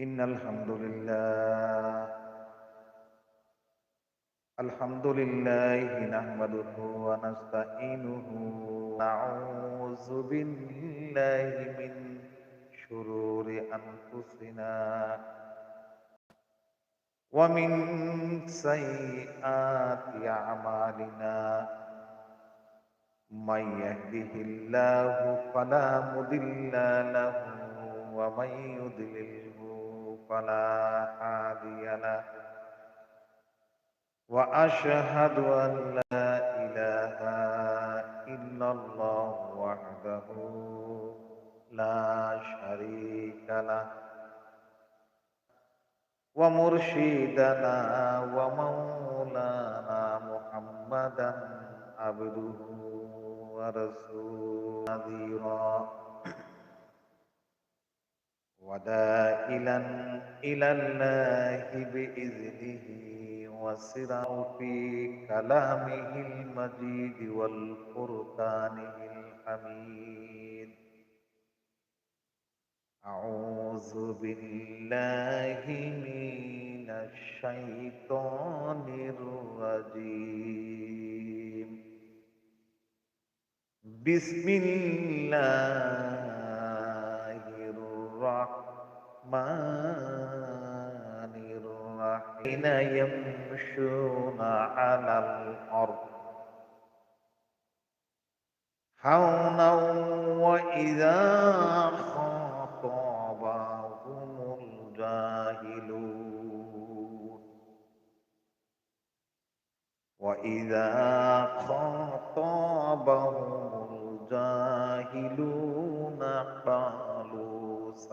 إن الحمد لله الحمد لله نحمده ونستعينه ونعوذ بالله من شرور أنفسنا ومن سيئات أعمالنا من يهده الله فلا مضل له ومن يضلله فلا هادي له. وأشهد أن لا إله إلا الله وحده لا شريك له. ومرشدنا ومولانا محمدا عبده ورسوله نذيرا. ودائلا إلى الله بإذنه وسرا في كلامه المجيد والفرقانه الحميد. أعوذ بالله من الشيطان الرجيم. بسم الله الرحمن الرحيم. يمشون على الأرض حونا وإذا خاطبهم الجاهلون وإذا خاطبهم الجاهلون قالوا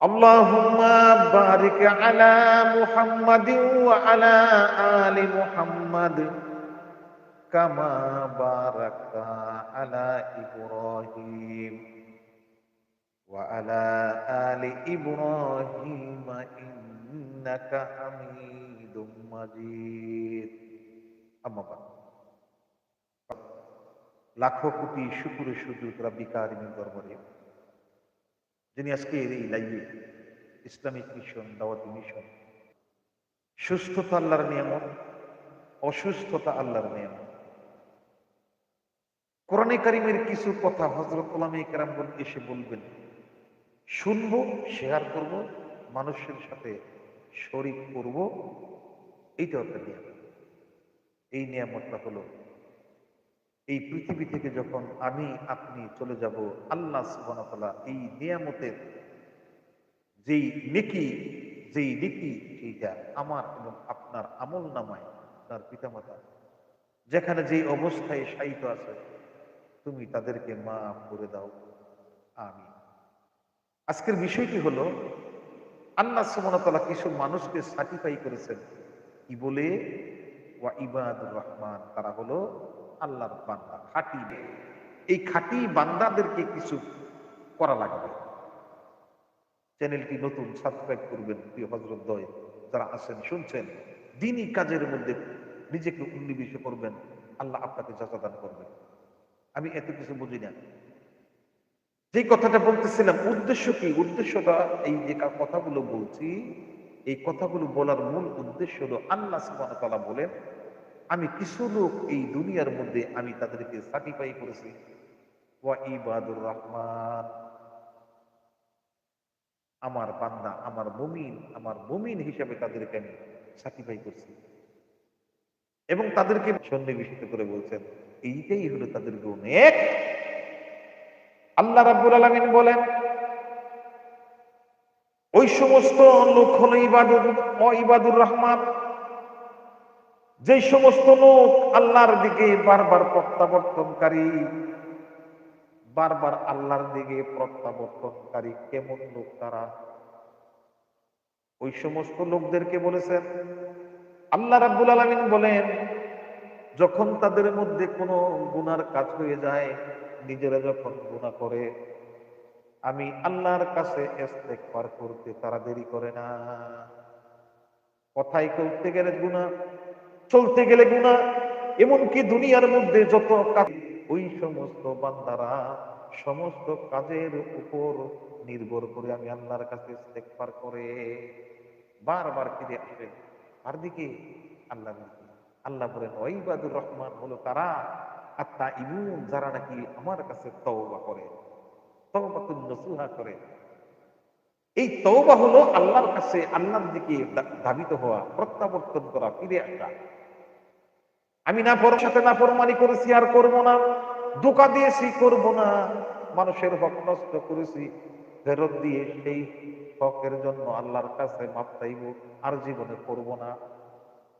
اللهم بارك على محمد وعلى آل محمد كما باركت على إبراهيم وعلى آل إبراهيم إنك حميد مجيد أما بعد লাখো কোটি শুকুরে সুযোগ রাব্বিকার দরবারে যিনি আজকে এই লাইভে ইসলামিক মিশন, দাওয়াতি মিশন, সুস্থতা আল্লাহর নিয়ামত, অসুস্থতা আল্লাহর নিয়ামত। কোরআনে কারিমের কিছু কথা হজরত ওলামে কেরামগণ এসে বলবেন, শুনব, শেয়ার করব, মানুষের সাথে শরিক করব। এইটা একটা নিয়ামত। এই নিয়ামতটা হলো এই পৃথিবী থেকে যখন আমি আপনি চলে যাব, আল্লাহ সুবহানাহু এই নিয়ামতের যেই নেকি যেই নেকি সেইটা আমার এবং আপনার আমল নামায় তার পিতামাতা। যেখানে যেই অবস্থায় শায়িত আছে, তুমি তাদেরকে মা করে দাও। আমি আজকের বিষয়টি হলো, আল্লাহ সুবহানাহু কিছু মানুষকে সার্টিফাই করেছেন। কি বলে? ওয়া ইবাদুর রহমান, তারা হলো আল্লাহর বান্দা, খাঁটি এই খাঁটি বান্দাদেরকে কিছু করা লাগবে। চ্যানেলটি নতুন, সাবস্ক্রাইব করবেন, প্রিয় হজরত দয়, যারা আছেন, শুনছেন। দিনই কাজের মধ্যে নিজেকে উন্নিবেশ করবেন, আল্লাহ আপনাকে যাচাদান করবেন আমি এত কিছু বুঝি না। যে কথাটা বলতেছিলাম, উদ্দেশ্য কি? উদ্দেশ্যটা এই যে কথাগুলো বলছি, এই কথাগুলো বলার মূল উদ্দেশ্য হলো আল্লাহ তাআলা বলেন আমি কিছু লোক এই দুনিয়ার মধ্যে আমি তাদেরকে সার্টিফাই করেছি। ওয়া ইবাদুর রহমান। আমার বান্দা, আমার মুমিন আমার মুমিন হিসাবে তাদেরকে আমি সার্টিফাই করছি। এবং তাদেরকে সন্নিবেশিত করে বলছেন, এইটাই হলো তাদের গুণ এক। আল্লাহ রাব্বুল আলামিন বলেন, ওই সমস্ত লোক হলো ইবাদুর ইবাদুর রহমান। যে সমস্ত লোক আল্লাহর দিকে বারবার প্রত্যাবর্তনকারী, বারবার আল্লাহর দিকে প্রত্যাবর্তনকারী কেমন লোক তারা? ওই সমস্ত লোকদেরকে বলেছেন, আল্লাহ রাব্বুল আলামিন বলেন, যখন তাদের মধ্যে কোনো গুনার কাজ হয়ে যায়, নিজেরা যখন গুনাহ করে, আমি আল্লাহর কাছে করতে তারা দেরি করে না। কথাই করতে গেলে গুনাহ চলতে গেলে গুনাহ, এমনকি দুনিয়ার মধ্যে যত কাজ, ওই সমস্ত বান্দারা সমস্ত কাজের উপর নির্ভর করে আমি আল্লাহর কাছে ইস্তেগফার করে, বারবার ফিরে আসেন। আর দিকে, আল্লাহ আল্লাহ বলেন ওইবাদুর রহমান হলো তারা আত্মা ইমুন যারা নাকি আমার কাছে তওবা করে। তওবাতুন নসুহা করে। এই তওবা হলো আল্লাহর কাছে আল্লাহর দিকে ধাবিত হওয়া, প্রত্যাবর্তন করা, ফিরে আসা। আমি না পর সাথে না ফরমানি করেছি, আর করব না। দোকা দিয়েছি, করব না। মানুষের হক নষ্ট করেছি। ফেরত দিয়ে সেই হকের জন্য আল্লাহর কাছে মাপ চাইব, আর জীবনে করব না।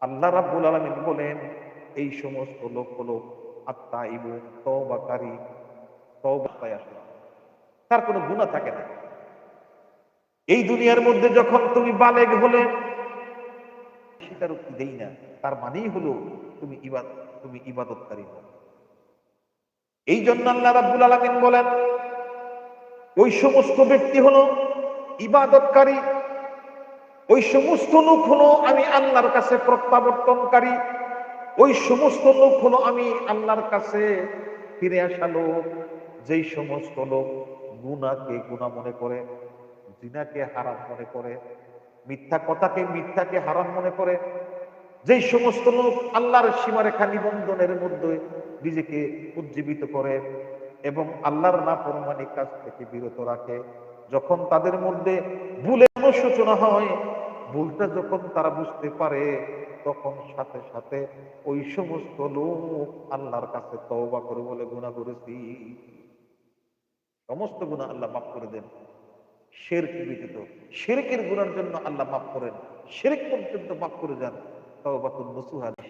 আল্লাহ রাব্বুল আলামিন বলেন, এই সমস্ত লোক হলো আত্মা ইবু তওবাকারী। তওবায় আসে তার কোনো গুণা থাকে না। এই দুনিয়ার মধ্যে যখন তুমি বালেগ হলে স্বীকারোক্তি দেই না। তার মানেই হলো তুমি ইবাদ, তুমি ইবাদতকারী হও। এই জন্য আল্লাহ রাব্বুল আলামিন বলেন, ওই সমস্ত ব্যক্তি হলো ইবাদতকারী, ওই সমস্ত লোক হলো আমি আল্লাহর কাছে প্রত্যাবর্তনকারী, ওই সমস্ত লোক হলো আমি আল্লাহর কাছে ফিরে আসা লোক। যেই সমস্ত লোক গুনাকে গুনাহ মনে করে, জিনাকে হারাম মনে করে, মিথ্যা কথাকে মিথ্যাকে হারাম মনে করে যেই সমস্ত লোক আল্লাহর সীমারেখা নিবন্ধনের মধ্যে নিজেকে উজ্জীবিত করে এবং আল্লাহর নাফরমানি কাজ থেকে বিরত রাখে, যখন তাদের মধ্যে ভুলের সূচনা হয়, ভুলটা যখন তারা বুঝতে পারে, তখন সাথে সাথে ওই সমস্ত লোক আল্লাহর কাছে তওবা করে বলে, গুনাহ করেছি। সমস্ত গুনাহ আল্লাহ মাফ করে দেন। শেরক ব্যতীত। শেরকের গুনার জন্য আল্লাহ মাফ করেন। শেরেক পর্যন্ত মাফ করে যান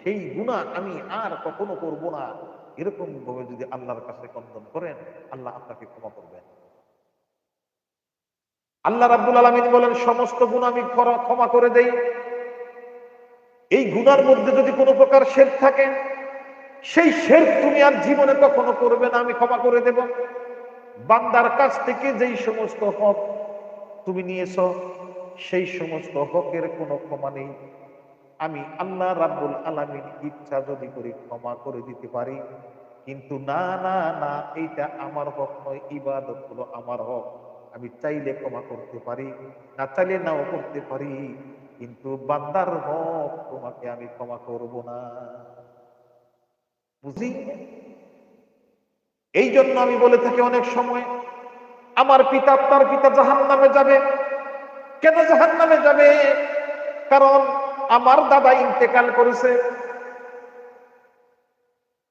সেই গুনাহ আমি আর কখনো করব না। এরকম ভাবে যদি আল্লাহর কাছে কন্দন করেন, আল্লাহ আপনাকে ক্ষমা করবেন। আল্লাহ রাব্বুল আলামিন বলেন, সমস্ত গুণ আমি ক্ষমা করে দেই। এই গুণার মধ্যে যদি কোনো প্রকার শের থাকে, সেই শের তুমি আর জীবনে কখনো করবে না, আমি ক্ষমা করে দেব। বান্দার কাছ থেকে যেই সমস্ত হক তুমি নিয়েছ, সেই সমস্ত হকের কোনো ক্ষমা নেই। আমি আল্লাহ রাব্বুল আলামিন ইচ্ছা যদি করি ক্ষমা করে দিতে পারি। কিন্তু না না না, এইটা আমার হক নয়, ইবাদত হলো আমার হক। আমি চাইলে ক্ষমা করতে পারি, না চাইলে নাও করতে পারি। কিন্তু বান্দার হক তোমাকে আমি ক্ষমা করব না। বুঝি এই জন্য আমি বলে থাকি অনেক সময়, আমার পিতা তার পিতা জাহান নামে যাবে। কেন জাহান নামে যাবে? কারণ আমার দাদা ইন্তেকাল করেছে।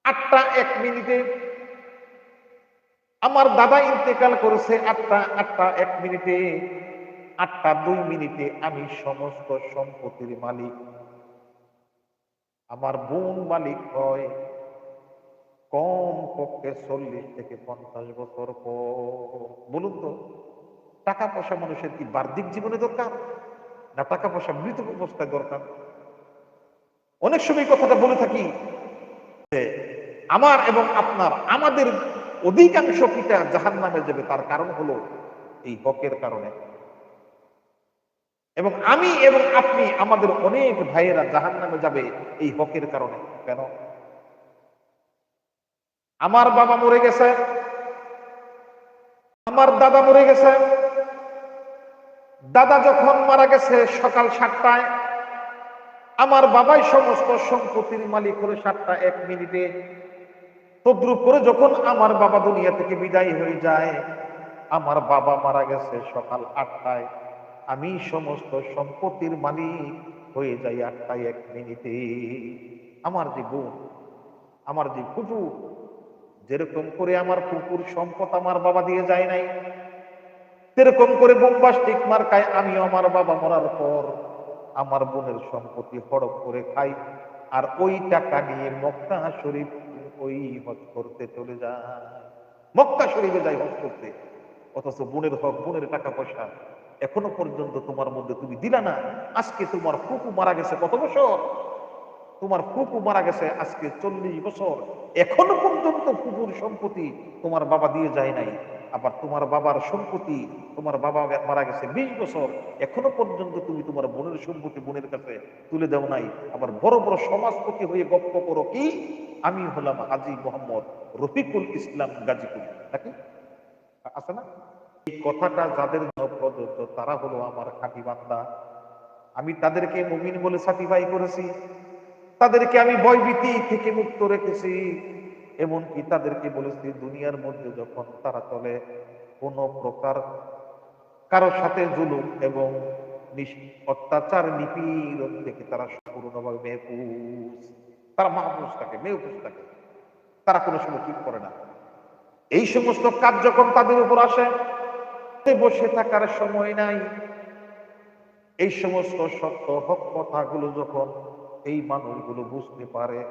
আটটা এক মিনিটে। আমার দাদা ইন্তেকাল করেছে আটটা আটটা এক মিনিটে। আটটা দুই মিনিটে আমি সমস্ত সম্পত্তির মালিক। আমার বোন মালিক হয়। কম পক্ষে চল্লিশ থেকে পঞ্চাশ বছর পর। বলুন তো, টাকা পয়সা মানুষের কি বার্ধিক জীবনে দরকার? না টাকা পয়সা মৃত অবস্থায় দরকার। অনেক সময় কথাটা বলে থাকি যে, আমার এবং আপনার, আমাদের অধিকাংশ পিতা জাহান নামে যাবে, তার কারণ হলো এই হকের কারণে। এবং আমি এবং আপনি, আমাদের অনেক ভাইয়েরা জাহান নামে যাবে এই হকের কারণে। কেন? আমার বাবা মরে গেছে। আমার দাদা মরে গেছে। দাদা যখন মারা গেছে সকাল সাতটায়, আমার বাবাই সমস্ত সম্পত্তির মালিক হলো সাতটা এক মিনিটে। তদ্রুপ করে যখন আমার বাবা দুনিয়া থেকে বিদায় হয়ে যায়, আমার বাবা মারা গেছে সকাল আটটায়। আমি সমস্ত সম্পত্তির মালিক হয়ে যাই আটটায় এক মিনিটে। আমার যে বোন, আমার যে ফুপু যেরকম করে আমার ফুপুর সম্পদ আমার বাবা দিয়ে যায় নাই। সেরকম করে বোম্বাস্টিক মার্কায় আমি আমার বাবা মরার পর আমার বোনের সম্পত্তি হড়প করে খাই, আর ওই টাকা নিয়ে মক্কা শরীফ ওই হজ করতে চলে যায়। মক্কা শরীফে যাই হজ করতে। অথচ বোনের হক, বোনের টাকা পয়সা এখনও পর্যন্ত তোমার মধ্যে তুমি দিলা না। আজকে তোমার ফুপু মারা গেছে কত বছর? তোমার ফুপু মারা গেছে আজকে চল্লিশ বছর। এখনও পর্যন্ত ফুপুর সম্পত্তি তোমার বাবা দিয়ে যায় নাই। আবার তোমার বাবার সম্পত্তি, তোমার বাবা মারা গেছে বিশ বছর, এখনও পর্যন্ত তুমি তোমার বোনের সম্পত্তি বোনের কাছে তুলে দেও নাই। আবার বড় বড় সমাজপতি হয়ে গপ্প করো কি? আমি হলাম হাজি মোহাম্মদ রফিকুল ইসলাম গাজীপুর। নাকি আছে না? এই কথাটা যাদের প্রযোজ্য, তারা হলো আমার খাঁটি বান্দা। আমি তাদেরকে মুমিন বলে সার্টিফাই করেছি। তাদেরকে আমি ভয়ভীতি থেকে মুক্ত রেখেছি। এমনকি তাদেরকে বলেছি, দুনিয়ার মধ্যে যখন তারা চলে, কোন প্রকার কারোর সাথে জুলুম এবং অত্যাচার, নিপীড়ন থেকে তারা সম্পূর্ণভাবে মেহফুজ। তারা মাহফুজ থাকে, মেহফুজ থাকে। তারা কোনো সময় ঠিক করে না। এই সমস্ত কাজ যখন তাদের উপর আসে। বসে থাকার সময় নাই। এই সমস্ত সত্য হক কথাগুলো যখন এই মানুষগুলো বুঝতে পারে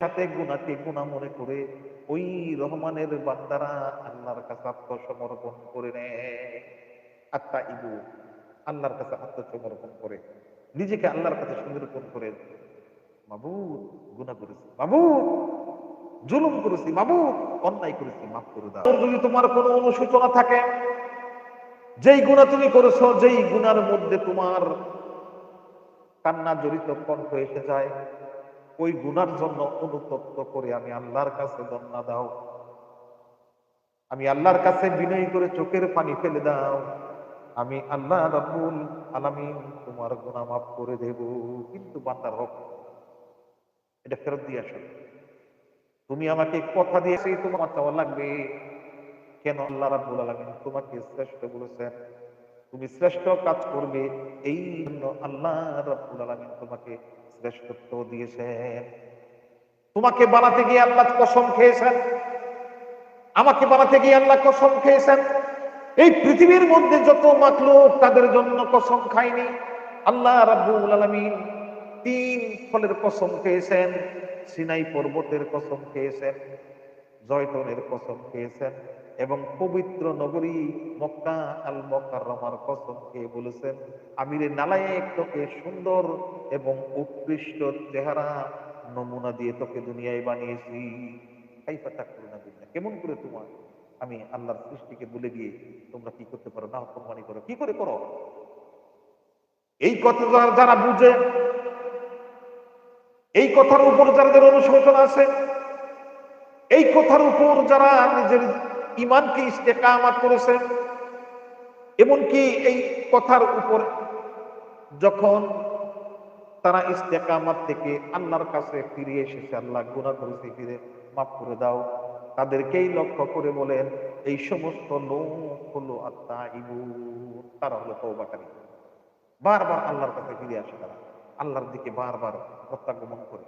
সাথে গুণাকে গুণা মনে করে ওই রহমানের বান্দারা আল্লাহর কাছে আত্মসমর্পণ করে নেয়। আত্মা ইবু আল্লাহর কাছে আত্মসমর্পণ করে। নিজেকে আল্লাহর কাছে সমর্পণ করে। বাবু গুণা করেছি। বাবু জুলুম করেছি। বাবু অন্যায় করেছি। মাফ করে দাও। যদি তোমার কোনো অনুশোচনা থাকে, যেই গুণা তুমি করেছ, যেই গুণার মধ্যে তোমার কান্না জড়িত কণ্ঠ এসে যায়। ওই গুনার জন্য অনুতপ্ত করে আমি আল্লাহর কাছে দন্না দাও। আমি আল্লাহর কাছে বিনয় করে চোখের পানি ফেলে দাও। আমি আল্লাহ রাব্বুল আলামিন তোমার গুনাহ মাফ করে দেব, কিন্তু বান্দার হক এটা ফেরত দিয়ে আসো। তুমি আমাকে কথা দিয়েছি তোমার চাওয়া লাগবে। কেন আল্লাহ রাব্বুল আলামিন তোমাকে শ্রেষ্ঠ বলেছেন? তুমি শ্রেষ্ঠ কাজ করবে, এই জন্য আল্লাহ রাব্বুল আলামিন তোমাকে শ্রেষ্ঠত্ব দিয়েছেন তোমাকে বানাতে গিয়ে আল্লাহ কসম খেয়েছেন। আমাকে বানাতে গিয়ে আল্লাহ কসম খেয়েছেন। এই পৃথিবীর মধ্যে যত মাখলুক তাদের জন্য কসম খায়নি। আল্লাহ রাব্বুল আলামিন তিন ফলের কসম খেয়েছেন, সিনাই পর্বতের কসম খেয়েছেন, জয়তনের কসম খেয়েছেন। এবং পবিত্র নগরী মক্কা আল মক্কাররমার কসম খেয়ে বলেছেন আমি রে নালায়েক তোকে সুন্দর এবং উৎকৃষ্ট চেহারা নমুনা দিয়ে তোকে দুনিয়ায় বানিয়েছি। কেমন করে তোমার? আমি আল্লাহর সৃষ্টিকে বলে দিয়ে তোমরা কি করতে পারো? না কোরবানি করো। কি করে করো? এই কথা যারা বুঝে, এই কথার উপর যাদের অনুশোচন আছে, এই কথার উপর যারা নিজের ইমানকে ইস্তেকামাত করেছে। এমনকি এই কথার উপর যখন তারা ইস্তেকামাত থেকে আল্লাহর কাছে ফিরে এসেছে, আল্লাহ গুণা করেছে, ফিরে মাফ করে দাও। তাদেরকেই লক্ষ্য করে বলেন, এই সমস্ত লোক হলো আত্মা ইবু তারা হলো তৌবাকারী বারবার আল্লাহর কাছে ফিরে আসে তারা। আল্লাহর দিকে বারবার প্রত্যাগমন করে।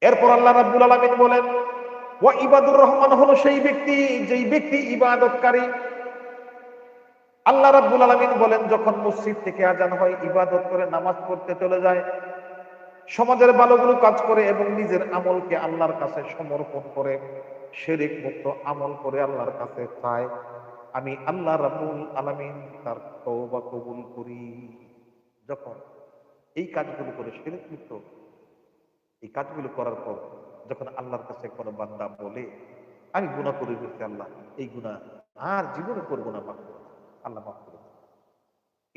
এরপর আল্লাহ রাব্বুল আলামিন বলেন ওয়া ইবাদুর রহমান হলো সেই ব্যক্তি, যেই ব্যক্তি ইবাদতকারী। আল্লাহ রাব্বুল আলামিন বলেন, যখন মসজিদ থেকে আজান হয়, ইবাদত করে নামাজ পড়তে চলে যায়। সমাজের ভালোগুলো কাজ করে এবং নিজের আমলকে আল্লাহর কাছে সমর্পণ করে। শিরিক মুক্ত আমল করে আল্লাহর কাছে চায়। আমি আল্লাহ রাব্বুল আলামিন তার তওবা কবুল করি। যখন এই কাজগুলো করে শিরিক মুক্ত, এই কাজগুলো করার পর যখন আল্লাহর কাছে কোনো বান্দা বলে, আমি গুনাহ করে ফেলছি আল্লাহ, এই গুনাহ আর জীবনে করব না মাফ করো। আল্লাহ মাফ করে দেন।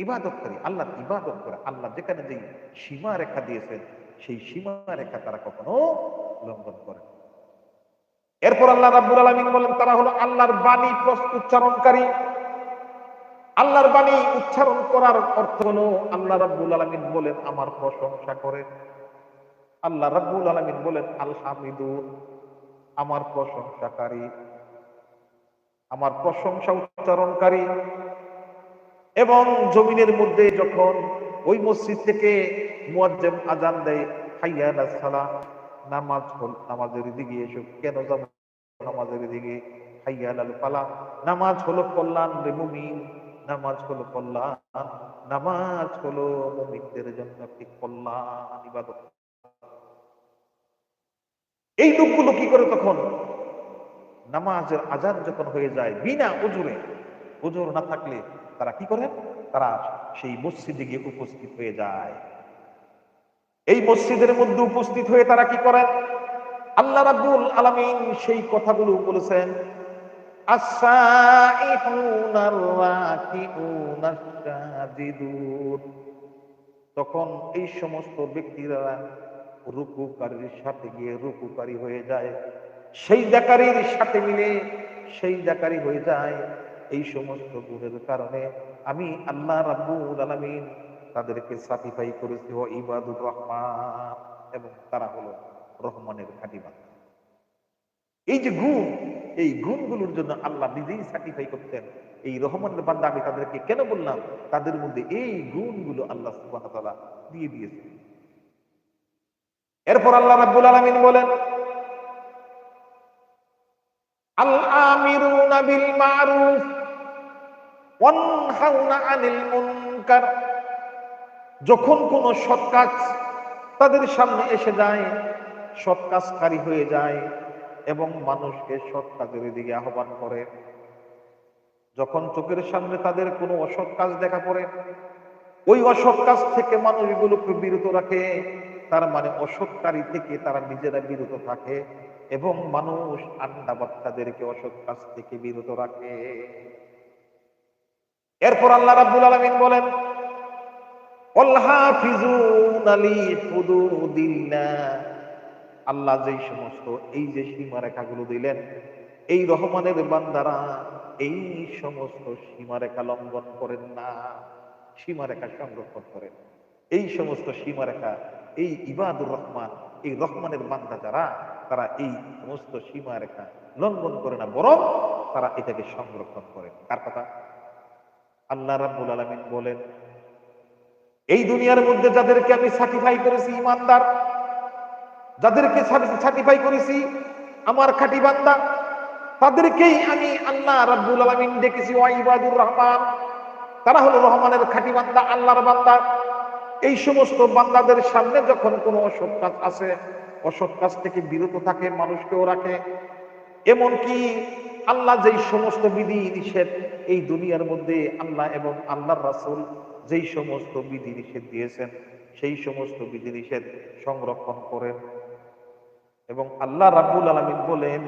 ইবাদতকারী আল্লাহ ইবাদত করে, আল্লাহ যেখানে যেই সীমা রেখা দিয়েছেন, সেই সীমা রেখা তারা কখনো লঙ্ঘন করে এরপর আল্লাহ রাব্বুল আলামিন বলেন, তারা হলো আল্লাহর বাণী উচ্চারণকারী আল্লাহর বাণী উচ্চারণ করার অর্থ হলো, আল্লাহ রাব্বুল আলামিন বলেন, আমার প্রশংসা করে আল্লাহ রাব্বুল আলামিন বলেন আলহামিদুন আমার প্রশংসাকারী, আমার প্রশংসা উচ্চারণকারী এবং জমিনের মধ্যে যখন ওই মসজিদ থেকে মুয়াজ্জিম আজান দেয়, হাইয়া সালাহ নামাজ হল, নামাজের দিকে এসো, কেন যাব নামাজের দিকে? হাইয়া আলাল ফালাহ নামাজ হলো কল্যাণ রে মুমিন, নামাজ হলো কল্যাণ, নামাজ হলো মুমিনদের জন্য একটি কল্যাণ ইবাদত। এই লোকগুলো কি করে তখন? নামাজের আজান যখন হয়ে যায় বিনা উজুরে, উজুর না থাকলে তারা কি করে? তারা সেই মসজিদে গিয়ে উপস্থিত হয়ে যায়। এই মসজিদের মধ্যে উপস্থিত হয়ে তারা কি করেন? আল্লাহ রাব্বুল আলামিন সেই কথাগুলো বলেছেন তখন এই সমস্ত ব্যক্তিরা রুকুকারীর সাথে গিয়ে রুকুকারী হয়ে যায়। সেই জাকারির সাথে মিলে সেই জাকারি হয়ে যায়। এই সমস্ত গুণের কারণে আমি আল্লাহ রাব্বুল আলামিন তাদেরকে সার্টিফাই করেছি, ও ইবাদুর রহমান, এবং তারা হলো রহমানের খাঁটি বান্দা এই যে গুণ, এই গুণগুলোর জন্য আল্লাহ নিজেই সার্টিফাই করতেন, এই রহমানের বান্দা আমি তাদেরকে কেন বললাম? তাদের মধ্যে এই গুণগুলো আল্লাহ তাআলা দিয়ে দিয়েছে এরপর আল্লাহ রাব্বুল আলামিন বলেন আল আমিরুনা বিল মারুফ ওয়ানহাউনা আনিল মুনকার। যখন কোন সৎ কাজ তাদের সামনে এসে যায়, সৎ কাজকারী হয়ে যায় এবং মানুষকে সৎ কাজের দিকে আহ্বান করে। যখন চোখের সামনে তাদের কোনো অসৎ কাজ দেখা পড়ে, ওই অসৎ কাজ থেকে মানুষগুলোকে বিরত রাখে। তার মানে অসৎকারী থেকে তারা নিজেরা বিরত থাকে এবং মানুষ আন্ডা বাচ্চাদেরকে অসৎ কাজ থেকে বিরত রাখে। এরপর আল্লাহ রাব্বুল আলামিন বলেন আল্লাহ যেই সমস্ত, এই যে সীমারেখাগুলো দিলেন, এই রহমানের বান্দারা এই সমস্ত সীমারেখা লঙ্ঘন করেন না, সীমারেখা সংরক্ষণ করেন। এই সমস্ত সীমারেখা এই ইবাদুর রহমান, এই রহমানের বান্দা যারা, তারা এই সমস্ত সীমারেখা লঙ্ঘন করে না, বরং তারা এটাকে সংরক্ষণ করে। কার কথা? আল্লাহ রাব্বুল আলামিন বলেন, এই দুনিয়ার মধ্যে যাদেরকে আমি সার্টিফাই করেছি, ইমানদার, যাদেরকে সার্টিফাই করেছি, আমার খাঁটি বান্দা, তাদেরকেই আমি আল্লাহ রাব্বুল আলামিন ডেকেছি ওয়াইবাদুর রহমান। তারা হলো রহমানের খাঁটি বান্দা, আল্লাহর বান্দা। এই সমস্ত বান্দাদের সামনে যখন কোনো অসৎ কাজ আছে, অসৎ কাজ থেকে বিরত থাকে, মানুষকেও রাখে, এমনকি আল্লাহ যেই সমস্ত বিধি নিষেধ এই দুনিয়ার মধ্যে আল্লাহ এবং আল্লাহর রাসুল যেই সমস্ত বিধি নিষেধ দিয়েছেন, সেই সমস্ত বিধি নিষেধ সংরক্ষণ করেন এবং আল্লাহ রাব্বুল আলামিন বলেন,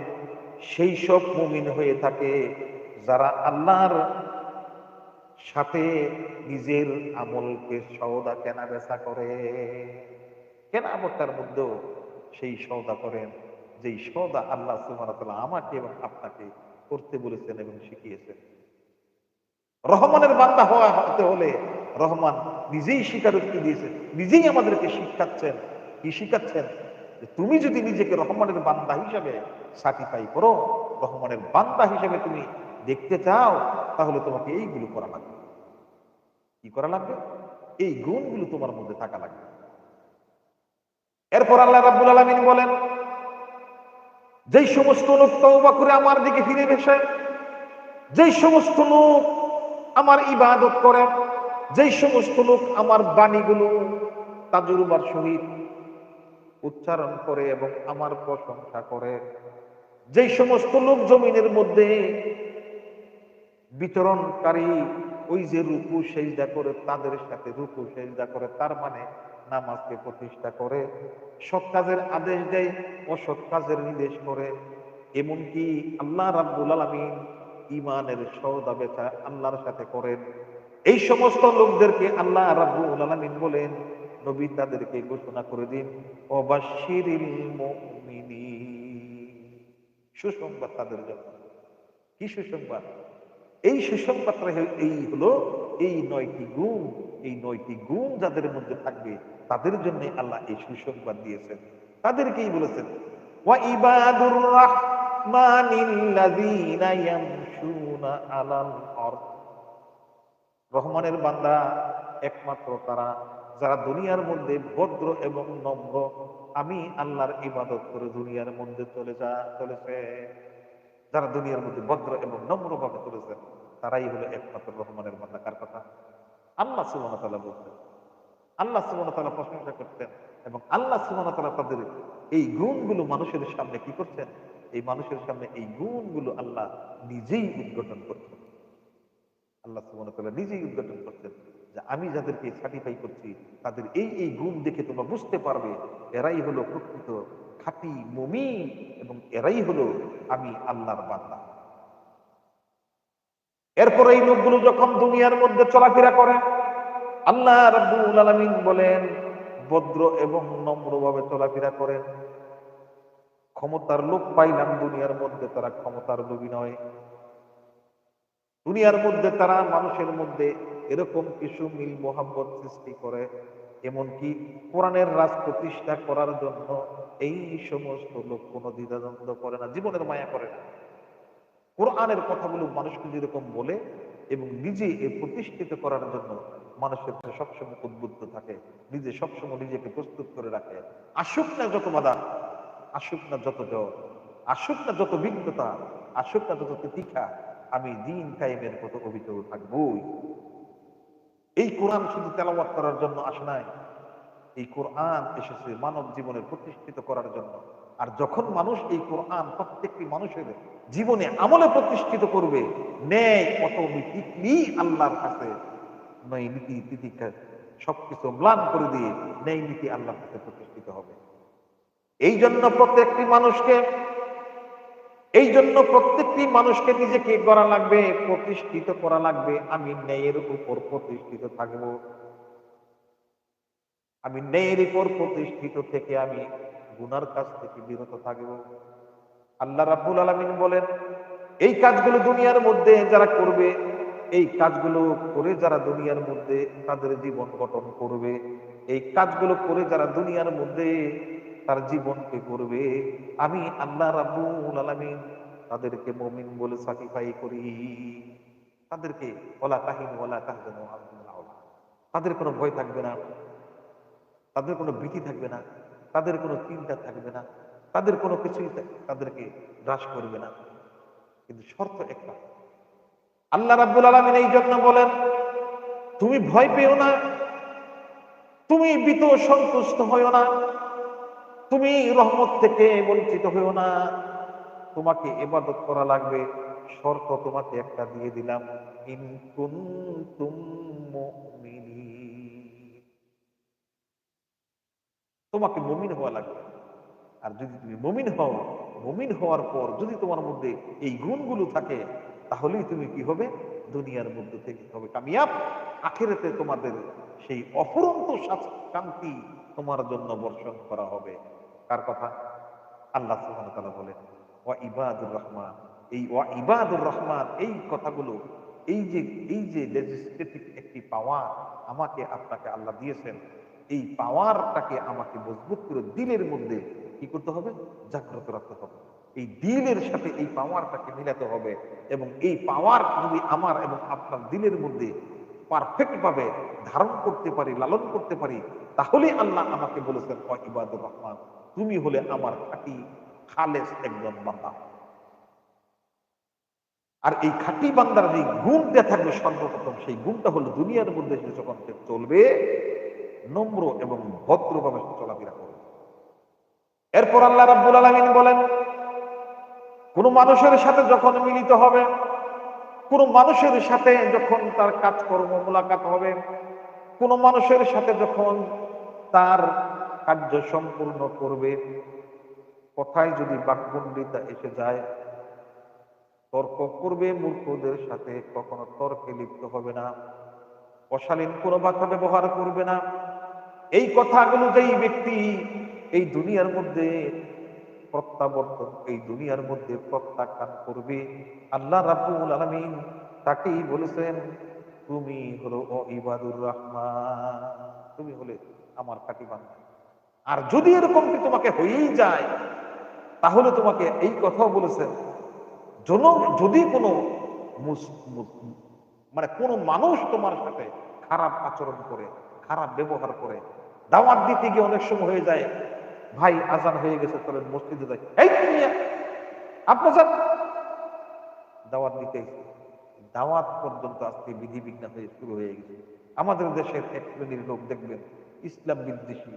সেই সব মুমিন হয়ে থাকে যারা আল্লাহর সাথে নিজের আমলকে সওদা কেনা বেচা করে। কেনা বেচার মধ্যেও সেই সওদা করেন, যেই সওদা আল্লাহ সুবহানাহু আমাকে এবং আপনাকে করতে বলেছেন এবং শিখিয়েছেন। রহমানের বান্দা হওয়া হতে হলে রহমান নিজেই স্বীকারোক্তি দিয়েছেন, নিজেই আমাদেরকে শিখাচ্ছেন। কি শিখাচ্ছেন? যে তুমি যদি নিজেকে রহমানের বান্দা হিসাবে সার্টিফাই করো, রহমানের বান্দা হিসাবে তুমি দেখতে চাও, তাহলে তোমাকে এইগুলো করা লাগবে। কি করা লাগবে? এই গুণগুলো তোমার মধ্যে থাকা লাগবে। এরপর আল্লাহ রাব্বুল আলামিন বলেন, যেই সমস্ত লোক তওবা করে আমার দিকে ফিরে ভেসে যেই সমস্ত লোক আমার ইবাদত করে, যেই সমস্ত লোক আমার বাণীগুলো তাজুরবার সহিত উচ্চারণ করে এবং আমার প্রশংসা করে, যেই সমস্ত লোক জমিনের মধ্যে বিতরণকারী ওই যে রুকু সেজদা করে, তাদের সাথে রুকু সেজদা করে, তার মানে নামাজকে প্রতিষ্ঠা করে, সৎ কাজের আদেশ দেয়, অসৎ কাজের নির্দেশ করে। এমনকি আল্লাহ রাব্বুল আলামিন ইমানের সওদা বেচা আল্লাহর সাথে করেন। এই সমস্ত লোকদেরকে আল্লাহ রাব্বুল আলামিন বলেন, নবী তাদেরকে ঘোষণা করে দিন অবাশিরিল সুসংবাদ তাদের জন্য। কি সুসংবাদ? এই সুসংবাদটা এই হলো, এই নয়টি গুণ, এই নয়টি গুণ যাদের মধ্যে থাকবে, তাদের জন্য আল্লাহ এই সুসংবাদ দিয়েছেন। তাদেরকেই বলেছেন রহমানের বান্দা একমাত্র তারা, যারা দুনিয়ার মধ্যে ভদ্র এবং নম্র। আমি আল্লাহর ইবাদত করে দুনিয়ার মধ্যে চলে যা, চলেছে। যারা দুনিয়ার মধ্যে ভদ্র এবং নম্র ভাবে চলেছেন তারাই হলো একমাত্র রহমানের বান্দা। কার কথা? আল্লাহ সুবহানাহু ওয়া তাআলা বলতেন। আল্লাহ সুবহানাহু ওয়া তাআলা প্রশংসা করতেন এবং আল্লাহ সুবহানাহু ওয়া তাআলা তাদের এই গুণগুলো মানুষের সামনে কি করছেন? এই মানুষের সামনে এই গুণগুলো আল্লাহ নিজেই উদ্ঘাটন করছেন। আল্লাহ সুবহানাহু ওয়া তাআলা নিজেই উদ্ঘাটন করছেন যে আমি যাদেরকে সার্টিফাই করছি, তাদের এই এই গুণ দেখে তোমরা বুঝতে পারবে, এরাই হলো প্রকৃত খাঁটি মুমিন এবং এরাই হলো আমি আল্লাহর বান্দা। এরপর এই লোকগুলো যখন দুনিয়ার মধ্যে চলাফেরা করে, আল্লাহ রাব্বুল আলামিন বলেন, ভদ্র এবং নম্রভাবে চলাফেরা করেন ক্ষমতার লোক পাইলাম দুনিয়ার মধ্যে, তারা ক্ষমতার লোভী নয়। দুনিয়ার মধ্যে তারা মানুষের মধ্যে এরকম কিছু মিল মোহাম্মত সৃষ্টি করে। এমনকি কোরআনের রাজ প্রতিষ্ঠা করার জন্য এই সমস্ত লোক কোনো দ্বিধাদ্বন্দ্ব করে না, জীবনের মায়া করে না। কোরআনের কথাগুলো মানুষকে যেরকম বলে এবং নিজে এ প্রতিষ্ঠিত করার জন্য মানুষের সবসময় উদ্বুদ্ধ থাকে, নিজে সবসময় নিজেকে প্রস্তুত করে রাখে। আসুক না যত বাধা, আসুক না যত জ্বর আসুক না যত বিঘ্নতা, আসুক না যত তিতিক্ষা, আমি দিন কায়েমের কত অভিযোগ থাকবই। এই কোরআন শুধু তেলাওয়াত করার জন্য আসে নাই। এই কোরআন এসেছে মানব জীবনে প্রতিষ্ঠিত করার জন্য। আর যখন মানুষ এই কোরআন প্রত্যেকটি মানুষের জীবনে আমলে প্রতিষ্ঠিত করবে, ন্যায় আল্লাহর কাছে নীতি সবকিছু ম্লান করে দিয়ে ন্যায় নীতি আল্লাহর কাছে প্রতিষ্ঠিত হবে। এই জন্য প্রত্যেকটি মানুষকে এই জন্য প্রত্যেকটি মানুষকে নিজেকে করা লাগবে, প্রতিষ্ঠিত করা লাগবে। আমি ন্যায়ের উপর প্রতিষ্ঠিত থাকব। আমি ন্যায়ের উপর প্রতিষ্ঠিত থেকে আমি গুনার কাছ থেকে বিরত থাকব। আল্লাহ রাব্বুল আলামিন বলেন, এই কাজগুলো দুনিয়ার মধ্যে যারা করবে, এই কাজগুলো করে যারা দুনিয়ার মধ্যে তাদের জীবন গঠন করবে, এই কাজগুলো করে যারা দুনিয়ার মধ্যে তার জীবনকে করবে। আমি আল্লাহ রাব্বুল আলামিন তাদেরকে মুমিন বলে সার্টিফাই করি। তাদেরকে ওলা তাহিন ওলা আউলা। তাদের কোনো ভয় থাকবে না। তাদের কোনো ভীতি থাকবে না। তাদের কোনো চিন্তা থাকবে না। তাদের কোনো কিছুই তাদেরকে গ্রাস করবে না। কিন্তু শর্ত একটা। আল্লাহ রাব্বুল আলামিন এই জন্য বলেন, তুমি ভয় পেও না। তুমি বিত সন্তুষ্ট হইও না। তুমি রহমত থেকে বঞ্চিত হইও না। তোমাকে এবাদত করা লাগবে। শর্ত তোমাকে একটা দিয়ে দিলাম। তোমাকে মুমিন হওয়া লাগবে। আর যদি তুমি মুমিন হও, মুমিন হওয়ার পর যদি তোমার মধ্যে এই গুণগুলো থাকে, তাহলেই তুমি কি হবে? দুনিয়ার মধ্যে থেকে হবে। কামিয়াব, আখেরাতে তোমাদের সেই অফুরন্ত শান্তি তোমার জন্য বর্ষণ করা হবে। কার কথা আল্লাহ তাআলা বলেন, ওয়া ইবাদুর রহমান। এই ওয়া ইবাদুর রহমান এই কথাগুলো, এই যে এই যে লেজিসলেটিভ একটি পাওয়ার আমাকে, আপনাকে আল্লাহ দিয়েছেন, এই পাওয়ারটাকে আমাকে মজবুত করে দিলের মধ্যে কি করতে হবে? জাগ্রত রাখতে হবে। এই দিলের সাথে এই পাওয়ারটাকে মিলাতে হবে এবং এই পাওয়ার যদি আমার এবং আপনার দিলের মধ্যে পারফেক্ট ভাবে ধারণ করতে পারি, লালন করতে পারি, তাহলে আল্লাহ আমাকে বলেছেন, "ওয়া ইবাদুর রহমান। তুমি হলে আমার খাঁটি খালেস একজন বান্দা। আর এই খাঁটি বান্দার যে গুণটা থাকবে সর্বপ্রথম, সেই গুণটা হলো দুনিয়ার মধ্যে সে যখন চলবে, নম্র এবং ভদ্রভাবে চলাফেরা করবে। এরপর আল্লাহ রাব্বুল আলামিন বলেন, কোন মানুষের সাথে যখন মিলিত হবে, কোন মানুষের সাথে যখন তার কাজকর্ম, মোলাকাত হবে, কোন মানুষের সাথে যখন তার কার্য সম্পূর্ণ করবে। কথায় যদি বাকবন্ডিতা এসে যায়, তর্ক করবে মূর্খদের সাথে, কখনো তর্কে লিপ্ত হবে না, অশালীন কোনো ভাষা ব্যবহার করবে না। এই কথাগুলো যেই ব্যক্তি এই দুনিয়ার মধ্যে প্রত্যাবর্তন, এই দুনিয়ার মধ্যে প্রত্যাখ্যান করবে, আল্লাহ রাব্বুল আলামিন তাকেই বলেছেন, তুমি হলো ইবাদুর রহমান, তুমি হলে আমার খাঁটি বান্দা। আর যদি এরকম কি তোমাকে হয়েই যায়, তাহলে তোমাকে এই কথাও বলেছেন যদি কোনো মানে কোনো মানুষ তোমার সাথে খারাপ আচরণ করে, খারাপ ব্যবহার করে, দাওয়াত দিতে গিয়ে অনেক সময় হয়ে যায়, ভাই আজান হয়ে গেছে চলেন মসজিদে যাই। এই আপনার যান। দাওয়াত দিতে দাওয়াত পর্যন্ত আজকে বিধিবিঘ্ন হয়ে শুরু হয়ে গেছে। আমাদের দেশের এক শ্রেণির লোক দেখবেন, ইসলাম বিদ্বেষী।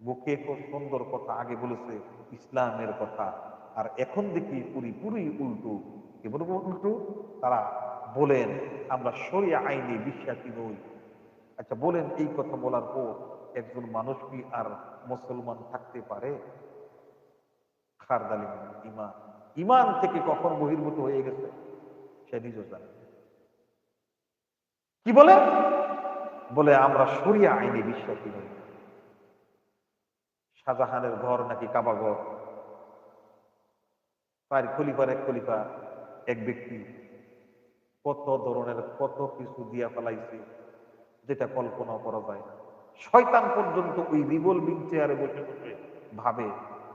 মুখে খুব সুন্দর কথা আগে বলেছে, ইসলামের কথা। আর এখন দেখি পুরি পুরি উল্টো। কি বলব উল্টো? তারা বলেন, আমরা সরিয়া আইনে বিশ্বাসী নই। আচ্ছা বলেন এই কথা বলার পর একজন মানুষ কি আর মুসলমান থাকতে পারে? খারদালি ইমান। ইমান থেকে কখন বহির্ভূত হয়ে গেছে? সে নিজেও জানে কি বলে? বলে, আমরা সরিয়া আইনে বিশ্বাসী নই। শাহজাহানের ঘর নাকি কাবা ঘর? তার খলিফার এক খলিফা, এক ব্যক্তি কত ধরনের কত কিছু দিয়া ফেলাইছে যেটা কল্পনা করা যায় না। শয়তান পর্যন্ত ওই রিভলভিং চেয়ারে বসে বসে ভাবে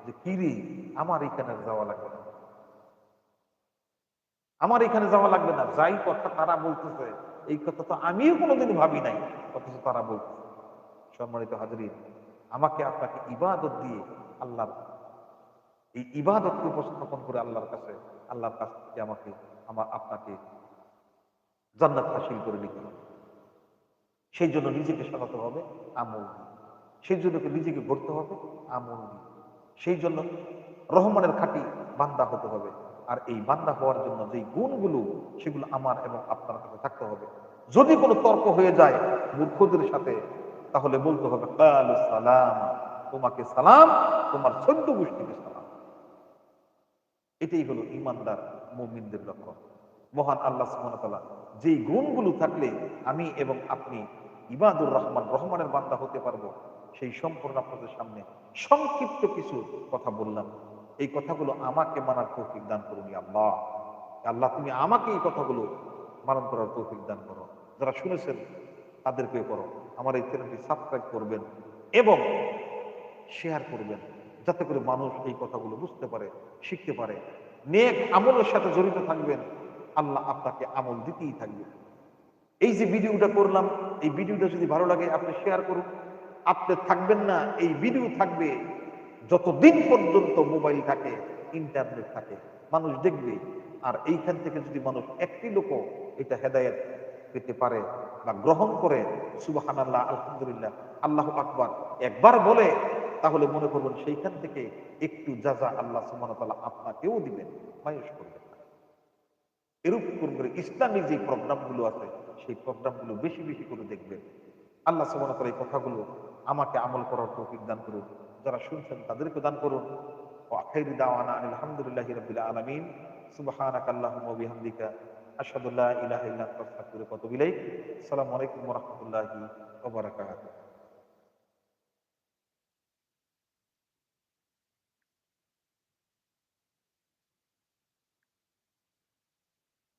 যে কিরে আমার এখানে যাওয়া লাগবে না। আমার এখানে যাওয়া লাগবে না, যাই কথা তারা বলতেছে, এই কথা তো আমিও কোনোদিন ভাবি নাই, অথচ তারা বলতেছে। সম্মানিত হাজরিন আমাকে আপনাকে ইবাদত দিয়ে আল্লাহ, এই ইবাদতকে উপস্থাপন করে আল্লাহর কাছে, আল্লাহর কাছ থেকে আমাকে, আমার আপনাকে জান্নাত হাসিল করে নিতে হবে। সেই জন্য নিজেকে সাজাতে হবে, আমল সেই জন্য নিজেকে গড়তে হবে, আমল সেই জন্য রহমানের খাঁটি বান্দা হতে হবে। আর এই বান্দা হওয়ার জন্য যেই গুণগুলো, সেগুলো আমার এবং আপনার কাছে থাকতে হবে। যদি কোনো তর্ক হয়ে যায়, মূর্খদের সাথে তাহলে বলতে হবে, কালু সালাম, তোমাকে সালাম, তোমার চোদ্দ গোষ্ঠীকে সালাম। এটাই হলো ইমানদার মুমিনদের লক্ষণ। মহান আল্লাহ ওয়া যেই গুণগুলো থাকলে আমি এবং আপনি ইবাদুর রহমান, রহমানের বান্দা হতে পারব, সেই সম্পূর্ণ আপনাদের সামনে সংক্ষিপ্ত কিছু কথা বললাম। এই কথাগুলো আমাকে মানার তৌফিক দান করুন আল্লাহ। আল্লাহ, তুমি আমাকে এই কথাগুলো পালন করার তৌফিক দান করো। যারা শুনেছেন তাদেরকে করো। আমার এই চ্যানেলটি সাবস্ক্রাইব করবেন এবং শেয়ার করবেন, যাতে করে মানুষ এই কথাগুলো বুঝতে পারে, শিখতে পারে। নেক আমলের সাথে জড়িত থাকবেন, আল্লাহ আপনাকে আমল দিতেই থাকবে। এই যে ভিডিওটা করলাম, এই ভিডিওটা যদি ভালো লাগে, আপনি শেয়ার করুন। আপনি থাকবেন না, এই ভিডিও থাকবে। যতদিন পর্যন্ত মোবাইল থাকে ইন্টারনেট থাকে, মানুষ দেখবে। আর এইখান থেকে যদি মানুষ একটি লোক এটা হেদায়েত পেতে পারে বা গ্রহণ করে সুবাহান আল্লাহ আলহামদুলিল্লাহ, আল্লাহ আকবার। একবার বলে, তাহলে মনে করবেন সেইখান থেকে একটু যাজা আল্লাহ সুমানতাল্লাহ আপনাকেও দিবেন মায়ুস করবেন এরূপ করে ইসলামী যে প্রোগ্রামগুলো আছে, সেই প্রোগ্রামগুলো বেশি বেশি করে দেখবেন। আল্লাহ সুবান এই কথাগুলো আমাকে আমল করার তৌফিক দান করুন। যারা শুনছেন তাদেরকে দান করুন। ও দাওয়ানা আলহামদুলিল্লাহ রবিল আলমিন। সুবহানাক আল্লাহুম্মা ওয়া বিহামদিকা। আশহাদু ইলাহ ইল্লাহ ঠাকুরের কত বিলাই ইলাইক আলাইকুম রহমতুল্লাহি রাহমাতুল্লাহি ওয়া বারাকাতুহু।